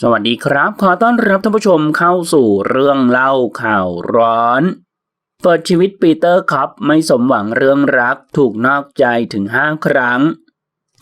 สวัสดีครับ ขอต้อนรับท่านผู้ชมเข้าสู่เรื่องเล่าข่าวร้อน เปิดชีวิตปีเตอร์ครับไม่สมหวังเรื่องรักถูกนอกใจถึง 5 ครั้ง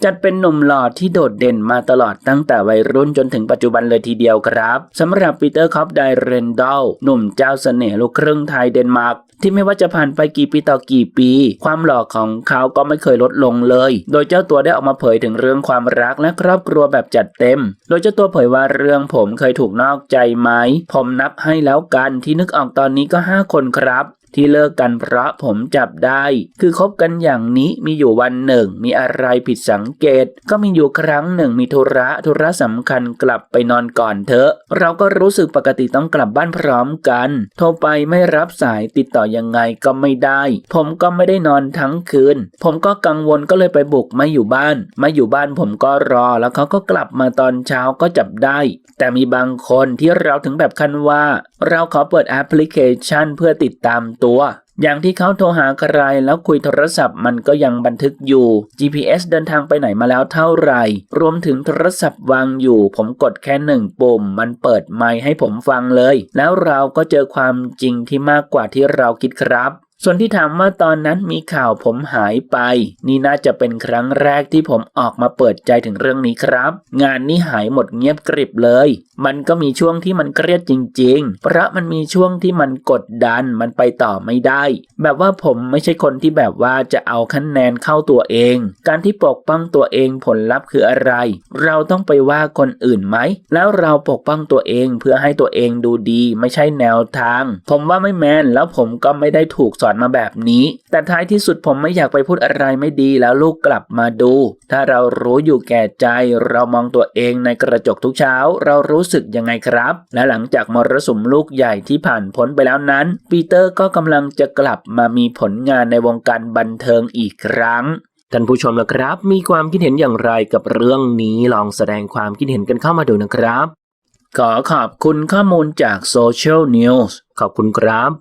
จัดเป็นหนุ่มหล่อที่โดดเด่นมาตลอดตั้งแต่วัยรุ่นจนถึงปัจจุบันเลยทีเดียวครับสำหรับปีเตอร์คอปไดเรนดอลหนุ่มเจ้าเสน่ห์ลูกครึ่งไทยเดนมาร์กที่ไม่ว่าจะผ่านไปกี่ปีต่อกี่ปี ความหล่อของเขาก็ไม่เคยลดลงเลย โดยเจ้าตัวได้ออกมาเผยถึงเรื่องความรักและครอบครัวแบบจัดเต็ม โดยเจ้าตัวเผยว่าเรื่องผมเคยถูกนอกใจไหม ผมนับให้แล้วกันที่นึกออกตอนนี้ก็ 5 คนครับ ที่เลิกกันเพราะผมจับได้ คือคบกันอย่างนี้มีอยู่วันหนึ่ง มีอะไรผิดสังเกต ก็มีอยู่ครั้งหนึ่งมีธุระธุระสำคัญกลับไปนอนก่อนเถอะ เราก็รู้สึกปกติต้องกลับบ้านพร้อมกัน โทรไปไม่รับสายติดต่อยังไงก็ไม่ได้ ผมก็ไม่ได้นอนทั้งคืน ผมก็กังวลก็เลยไปบุกม่อยู่บ้านม่อยู่บ้านผมก็รอ แล้วเขาก็กลับมาตอนเช้าก็จับได้ แต่มีบางคนที่เราถึงแบบคันว่า เราขอเปิดแอปพลิเคชันเพื่อติดตามตัว อย่างที่เขาโทรหาใครแล้วคุยโทรศัพท์มันก็ยังบันทึกอยู่ GPS เดินทางไปไหนมาแล้วเท่าไหร่ รวมถึงโทรศัพท์วางอยู่ ผมกดแค่หนึ่งปุ่ม มันเปิดไมค์ให้ผมฟังเลย แล้วเราก็เจอความจริงที่มากกว่าที่เราคิดครับ ส่วนที่ถามว่าตอนนั้นมีข่าวผมหายไป นี่น่าจะเป็นครั้งแรกที่ผมออกมาเปิดใจถึงเรื่องนี้ครับ งานนี้หายหมดเงียบกริบเลย มันก็มีช่วงที่มันเครียดจริง ๆ เพราะมันมีช่วงที่มันกดดันมันไปต่อไม่ได้ แบบว่าผมไม่ใช่คนที่แบบว่าจะเอาคะแนนเข้าตัวเอง การที่ปกป้องตัวเองผลลัพธ์คืออะไร เราต้องไปว่าคนอื่นไหม แล้วเราปกป้องตัวเองเพื่อให้ตัวเองดูดี ไม่ใช่แนวทาง ผมว่าไม่แมนแล้วผมก็ไม่ได้ถูกสอนอนมาแบบนี้ แต่ท้ายที่สุดผมไม่อยากไปพูดอะไรไม่ดีแล้วลูกกลับมาดู ถ้าเรารู้อยู่แก่ใจ เรามองตัวเองในกระจกทุกเช้า เรารู้สึกยังไงครับ และหลังจากมรสุมลูกใหญ่ที่ผ่านพ้นไปแล้วนั้น ปีเตอร์ก็กำลังจะกลับมามีผลงานในวงการบันเทิงอีกครั้งท่านผู้ชมนะครับ มีความคิดเห็นอย่างไรกับเรื่องนี้ลองแสดงความคิดเห็นกันเข้ามาดูนะครับ ขอขอบคุณข้อมูลจาก Social News ขอบคุณครับ